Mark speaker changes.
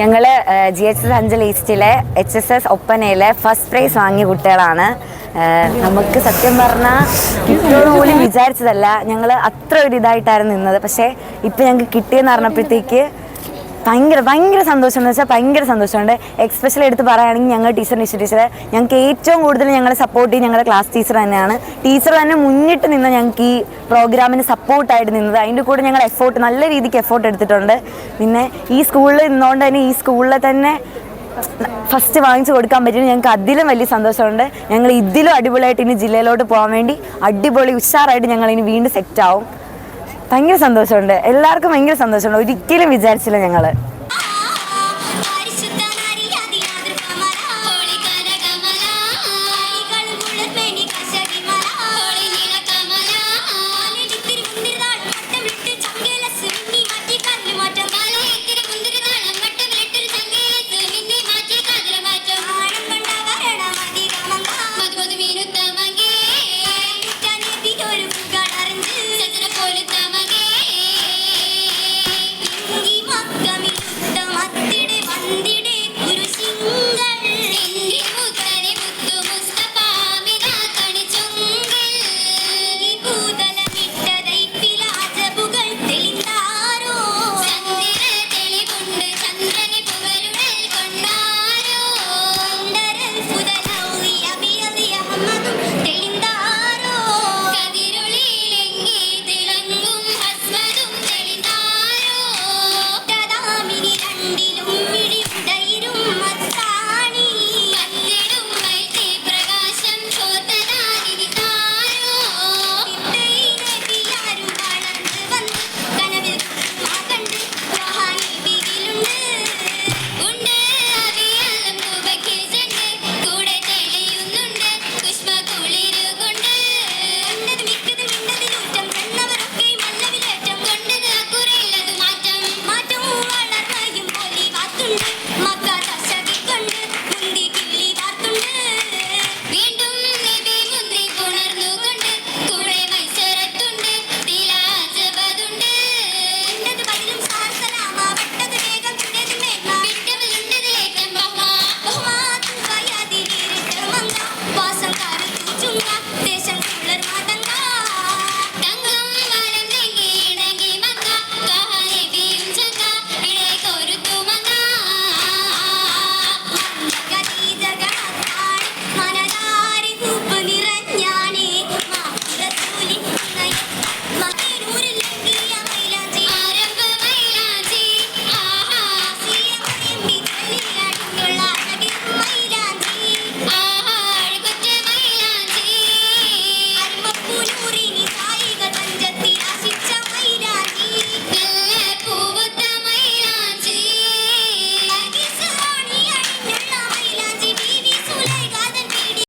Speaker 1: ഞങ്ങൾ G H S Anchal ഈസ്റ്റിലെ H S S ഒപ്പനയിലെ ഫസ്റ്റ് പ്രൈസ് വാങ്ങിയ കുട്ടികളാണ്. നമുക്ക് സത്യം പറഞ്ഞാൽ കിട്ടുമെന്ന് പോലും വിചാരിച്ചതല്ല. ഞങ്ങൾ അത്ര ഒരു ഇതായിട്ടായിരുന്നു നിന്നത്. പക്ഷേ ഇപ്പം ഞങ്ങൾക്ക് കിട്ടിയെന്ന് പറഞ്ഞപ്പോഴത്തേക്ക് ഭയങ്കര ഭയങ്കര സന്തോഷം എന്ന് വെച്ചാൽ ഭയങ്കര സന്തോഷമുണ്ട്. എക്സ്പെഷ്യൽ എടുത്ത് പറയുകയാണെങ്കിൽ ഞങ്ങൾ ടീച്ചർ നിശ്ചയ ടീച്ചർ ഞങ്ങൾക്ക് ഏറ്റവും കൂടുതൽ ഞങ്ങളെ സപ്പോർട്ട് ചെയ്യും ഞങ്ങളുടെ ക്ലാസ് ടീച്ചർ തന്നെയാണ്. ടീച്ചർ തന്നെ മുന്നിട്ട് നിന്ന് ഞങ്ങൾക്ക് ഈ പ്രോഗ്രാമിന് സപ്പോർട്ടായിട്ട് നിന്നത്. അതിന്റെ കൂടെ ഞങ്ങൾ എഫോർട്ട് നല്ല രീതിക്ക് എഫോർട്ട് എടുത്തിട്ടുണ്ട്. പിന്നെ ഈ സ്കൂളിൽ നിന്നുകൊണ്ട് തന്നെ ഈ സ്കൂളിൽ തന്നെ ഫസ്റ്റ് വാങ്ങിച്ചു കൊടുക്കാൻ പറ്റും ഞങ്ങൾക്ക് അതിലും വലിയ സന്തോഷമുണ്ട്. ഞങ്ങൾ ഇതിലും അടിപൊളിയായിട്ട് ഇനി ജില്ലയിലോട്ട് പോകാൻ വേണ്ടി അടിപൊളി ഉഷാറായിട്ട് ഞങ്ങൾ ഇനി വീണ്ടും സെറ്റ് ആവും. ഭയങ്കര സന്തോഷമുണ്ട്. എല്ലാവർക്കും ഭയങ്കര സന്തോഷമുണ്ട്. ഒരിക്കലും വിചാരിച്ചില്ല ഞങ്ങൾ